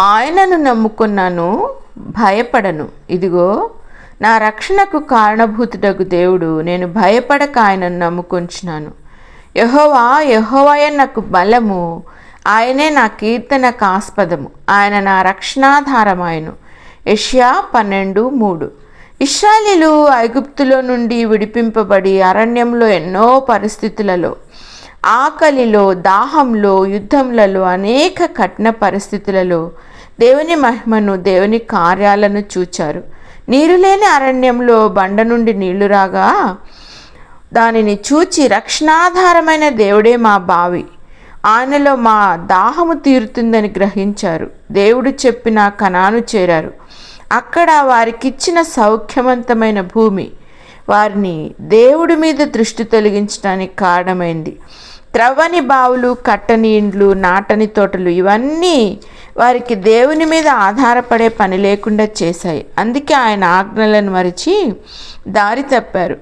ఆయనను నమ్ముకున్నాను భయపడను. ఇదిగో నా రక్షణకు కారణభూతుడకు దేవుడు నేను భయపడక ఆయనను నమ్ముకొంచున్నాను యహోవా యహోవయ నాకు బలము ఆయనే నా కీర్తనకు ఆస్పదము ఆయన నా రక్షణాధారమాయను. యష్యా పన్నెండు మూడు. ఇస్రాయలీలు ఐగుప్తులో నుండి విడిపింపబడి అరణ్యంలో ఎన్నో పరిస్థితులలో ఆకలిలో దాహంలో యుద్ధములలో అనేక కఠిన పరిస్థితులలో దేవుని మహిమను దేవుని కార్యాలను చూచారు. నీరు లేని అరణ్యంలో బండ నుండి నీళ్ళు రాగా దానిని చూచి రక్షణాధారమైన దేవుడే మా బావి. ఆయనలో మా దాహము తీరుతుందని గ్రహించారు. దేవుడు చెప్పిన కణాను చేరారు. అక్కడ వారికిచ్చిన సౌఖ్యవంతమైన భూమి వారిని దేవుడి మీద దృష్టి తొలగించడానికి కారణమైంది. త్రవ్వని బావులు కట్టని ఇండ్లు నాటని తోటలు ఇవన్నీ వారికి దేవుని మీద ఆధారపడే పని లేకుండా చేశాయి. అందుకే ఆయన ఆజ్ఞలను మరిచి దారి తప్పారు.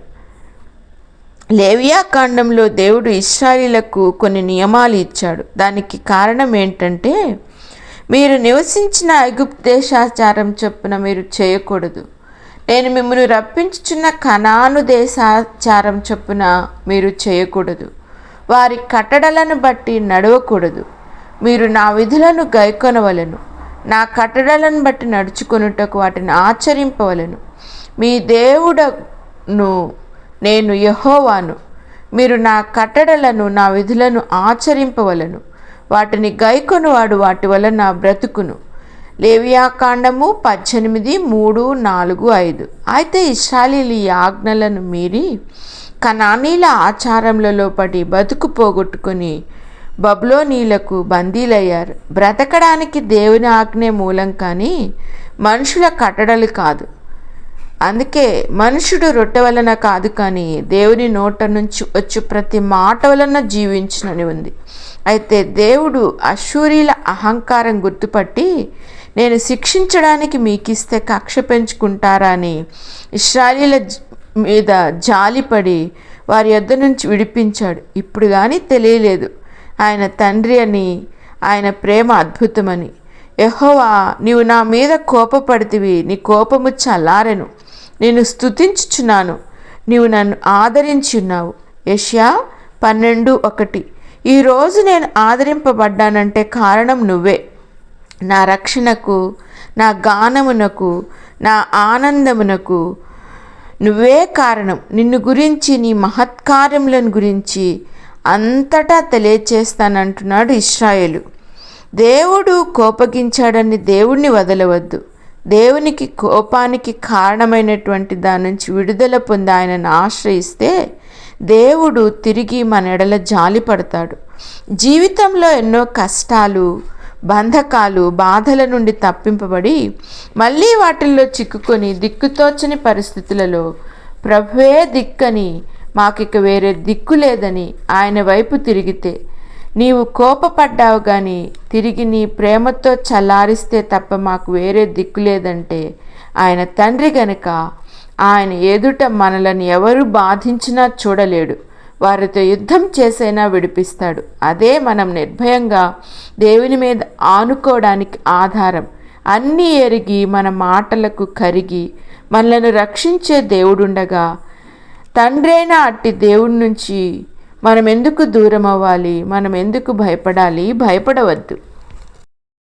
లేవియా కాండంలో దేవుడు ఇస్రాయిలకు కొన్ని నియమాలు ఇచ్చాడు. దానికి కారణం ఏంటంటే మీరు నివసించిన ఐగుప్తు దేశాచారం చొప్పున మీరు చేయకూడదు. నేను మిమ్మల్ని రప్పించుచున్న కణాను దేశాచారం చొప్పున మీరు చేయకూడదు. వారి కట్టడలను బట్టి నడవకూడదు. మీరు నా విధులను గైకొనవలను. నా కట్టడలను బట్టి నడుచుకొనుటకు వాటిని ఆచరింపవలను. మీ దేవుడను నేను యహోవాను. మీరు నా కట్టడలను నా విధులను ఆచరింపవలను. వాటిని గైకొనువాడు వాటి వలన బ్రతుకును. లేవియాకాండము పద్దెనిమిది మూడు నాలుగు ఐదు. అయితే ఇస్రాలీలు ఈ ఆజ్ఞలను మీరి కనానీల ఆచారములలో పడి బతుకు పోగొట్టుకుని బబ్లోనీలకు బందీలయ్యారు. బ్రతకడానికి దేవుని ఆజ్ఞే మూలం కానీ మనుషుల కట్టడలు కాదు. అందుకే మనుషుడు రొట్టె వలన కాదు కానీ దేవుని నోట నుంచి వచ్చు ప్రతి మాట వలన జీవించునని ఉంది. అయితే దేవుడు అశూరీల అహంకారం గుర్తుపట్టి నేను శిక్షించడానికి మీకు ఇస్తే కక్ష పెంచుకుంటారా అని ఇస్రాయలీల మీద జాలిపడి వారి యొద్ద నుంచి విడిపించాడు. ఇప్పుడు కానీ తెలియలేదు. ఆయన తండ్రి అని ఆయన ప్రేమ అద్భుతమని. యహోవా నీవు నా మీద కోపపడితివి నీ కోపము చల్లారెను. నేను స్తుతించుచున్నాను. నీవు నన్ను ఆదరించి ఉన్నావు. యష్యా పన్నెండు ఒకటి. ఈరోజు నేను ఆదరింపబడ్డానంటే కారణం నువ్వే. నా రక్షణకు నా గానమునకు నా ఆనందమునకు నువ్వే కారణం. నిన్ను గురించి నీ మహత్కార్యములను గురించి అంతటా తెలియచేస్తానంటున్నాడు ఇస్రాయేలు దేవుడు కోపగించాడని దేవుణ్ణి వదలవద్దు. దేవునికి కోపానికి కారణమైనటువంటి దాని నుంచి విడుదల పొంది ఆయనను ఆశ్రయిస్తే దేవుడు తిరిగి మన ఎడల జాలి పడతాడు. జీవితంలో ఎన్నో కష్టాలు బంధకాలు బాధల నుండి తప్పింపబడి మళ్ళీ వాటిల్లో చిక్కుకొని దిక్కుతోచని పరిస్థితులలో ప్రభువే దిక్కని మాకిక వేరే దిక్కు లేదని ఆయన వైపు తిరిగితే నీవు కోపపడ్డావు కానీ తిరిగి నీ ప్రేమతో చల్లారిస్తే తప్ప మాకు వేరే దిక్కు లేదంటే ఆయన తండ్రి గనుక ఆయన ఎదుట మనలను ఎవరు బాధించినా చూడలేడు. వారితో యుద్ధం చేసైనా విడిపిస్తాడు. అదే మనం నిర్భయంగా దేవుని మీద ఆనుకోవడానికి ఆధారం. అన్నీ ఎరిగి మన మాటలకు కరిగి మనలను రక్షించే దేవుడుండగా తండ్రైన అట్టి దేవుడి నుంచి మనం ఎందుకు దూరం అవ్వాలి మనం ఎందుకు భయపడాలి? భయపడవద్దు.